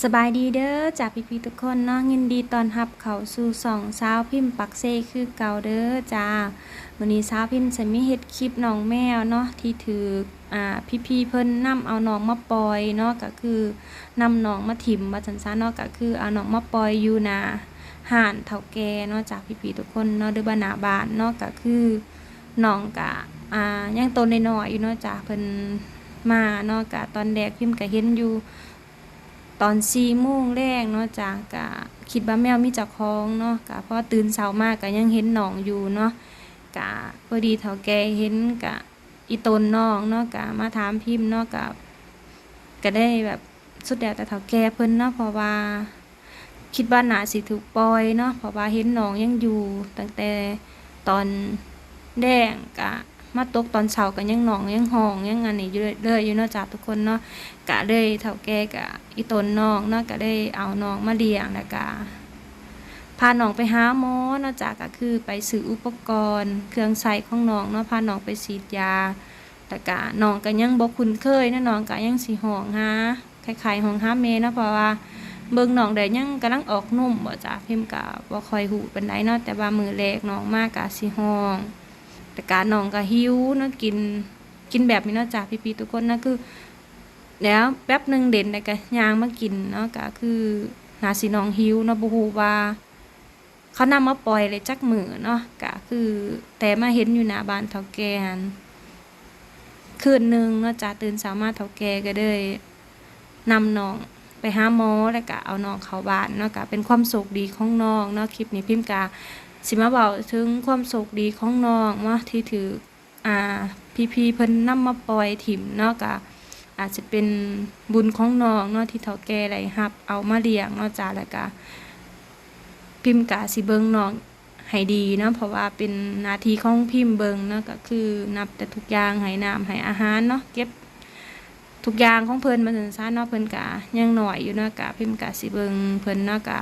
สบายดีเด้อจากพี่พี่ๆทุกคนเนาะยินดีตอนรับเขาสู่สองสาวพิมพ์ปักเซคือเก่าเด้อจ้าวันนี้สาวพิมพ์จะมีเฮ็ดคลิปน้องแมวเนาะที่ถืออ่าพี่พี่ๆเพิ่นนํเอาน้องมาปล่อยเนาะก็คือนำน้องมาถิ่มว่าจังซั่นเนาะก็คือเอาน้องมาปล่อยอยู่นาห้านเฒ่าแก่เนาะจากพี่พี่ๆทุกคนเนาะหรือว่านาบานเนาะก็คือน้องก็อ่ายังโตน้อยอยู่เนาะจ้าเพิ่นมาเนาะก็ตอนแรกพิมพ์ก็เห็นอยู่ ตอนสี่โมงแรกเนาะจ้ะกะคิดว่าแมวมีจ้าของเนาะกะพอตื่นเช้ามากกะยังเห็นหนองอยู่เนาะกะพอดีเฒ่าแกเห็นกะอีตนน้องเนาะกะมาถามพิมพ์เนาะกะก็ได้แบบสุดแล้วแต่เฒ่าแกเพิ่นเนาะเพราะว่า คิดว่าหนาสิถูกปล่อยเนาะเพราะว่าเห็นหนองยังอยู่ตั้งแต่ตอนแดงกะ มาตกตอนเช้าก็ยังหนองยังห้องยังอันนี้อยู่เลยเลยอยู่เนาะจ้ะทุกคนเนาะกะเลยเฒ่าแก่กะอีตนน้องเนาะก็ได้เอาน้องมาเลี้ยงแล้วก็พาน้องไปหาหมอเนาะจ้ะก็คือไปซื้ออุปกรณ์ เครื่องใช้ของน้องเนาะพาน้องไปฉีดยาแต่กะน้องก็ยังบ่คุ้นเคยนะน้องก็ยังสิห้องหาคล้ายๆห้องหาแม่เนะเพราะว่าเบิ่งน้องได้ยังกำลังออกนุ่มบ่จ้ะพิมก็บ่ค่อยฮู้ปานใดเนาะแต่ว่ามือแรกน้องมากก็สิห้อง แต่กะน้องก็หิวเนาะกินกินแบบนี้เนาะจ้ะพี่ๆทุกคนนะคือแล้วแป๊บหนึ่งเด่นได้ก็ย่างมากินเนาะก็คือนาสิน้องหิวเนาะบ่ฮู้ว่าเขานำมาปล่อยเลยจักมือเนาะก็คือแต่มาเห็นอยู่หน้าบ้านเฒ่าแกนคืนหนึ่งเนาะจ้ะตื่นเช้ามาเฒ่าแกก็เลยนำน้องไปหาหมอแล้วก็เอาน้องเข้าบ้านเนาะก็เป็นความโชคดีของน้องเนาะคลิปนี้พิมพ์กา สิมาเว้าถึงความโชคดีของน้องเนาะที่ถืออ่าพี่ๆเพิ่นนำมาปล่อยถิ่มเนาะก็อาจจะเป็นบุญของน้องเนาะที่เฒ่าแก่ได้รับ เอามาเลี้ยงเนาะจ้าแล้วก็พิมพ์กะสิเบิ่งน้องให้ดีเนาะเพราะว่าเป็นนาทีของพิมพ์เบิ่งเนาะก็คือนับแต่ทุกอย่างให้น้ำให้อาหารเนาะเก็บทุกอย่างของเพิ่นมาถึงซ่นเนาะเพิ่นกะยังหน่อยอยู่เนาะกะพิมพ์กะสิเบิ่งเพิ่นเนาะกะ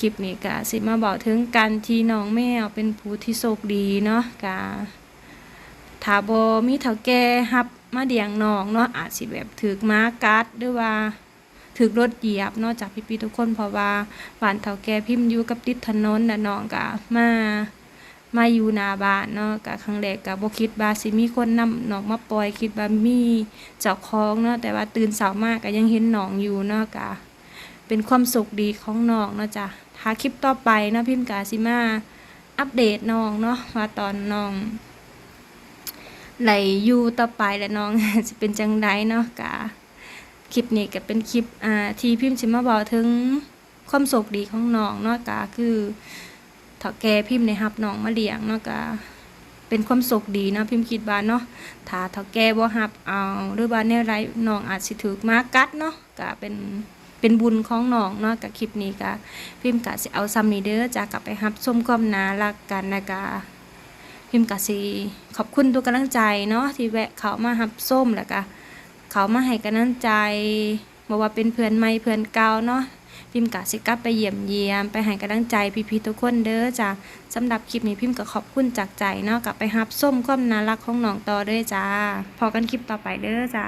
คลิปนี้กะสิมาบอกถึงการที่น้องแมวเป็นผู้ที่โชคดีเนาะกะถ้าบมีเฒ่าแก่รับมาเลี้ยงน้องเนาะอาจสิแบบถูกม้ากัดหรือว่าถูกรถเหยียบเนาะจากพี่ๆทุกคนเพราะว่าบ้านเฒ่าแก่พิมพ์อยู่กับติดถนนน่ะน้องก็มามาอยู่นาบ้านเนาะก็ครั้งแรกก็บ่คิดว่าสิมีคนนำน้องมาปล่อยคิดว่ามีเจ้าของเนาะแต่ว่าตื่นเช้ามาก็ยังเห็นน้องอยู่เนาะก็เป็นความสุขดีของน้องเนาะจ้ะ ถ้าคลิปต่อไปเนาะพิมพ์ก็สิมาอัปเดตน้องเนาะว่าตอนน้องไหลยูต่อไปแล้วน้องจะเป็นจังไดเนาะกะคลิปนี้ก็เป็นคลิปอ่าที่พิมพ์สิมาบอกถึงความโชคดีของน้องเนาะกะคือเถ้าแกพิมพ์ในรับน้องมาเลี้ยงเนาะกะเป็นความโชคดีเนาะพิมพ์คิดว่าเนาะถ้าเถ้าแกบ่รับเอาหรือว่าแนวไรน้องอาจสิถูกมากัดเนาะกะเป็น เป็นบุญของน้องเนาะกะคลิปนี้กะพิมพ์กะสิเอาซ้ำนี้เด้อจะกลับไปรับชมความนารักกันนะกะพิมพ์กสิขอบคุณทุกกำลังใจเนาะที่แวะเขามาหับส้มแล้วก็เขามาให้กำลังใจบอกว่าเป็นเพื่อนใหม่เพื่อนเก่าเนาะพิมพ์กสิกลับไปเยี่ยมเยียมไปให้กำลังใจพี่ๆทุกคนเด้อจ้ะสำหรับคลิปนี้พิมพ์ก็ขอบคุณจากใจเนาะกลับไปหับส้มความน่ารักของน้องต่อเด้อจ้าพอกันคลิปต่อไปเด้อจ้า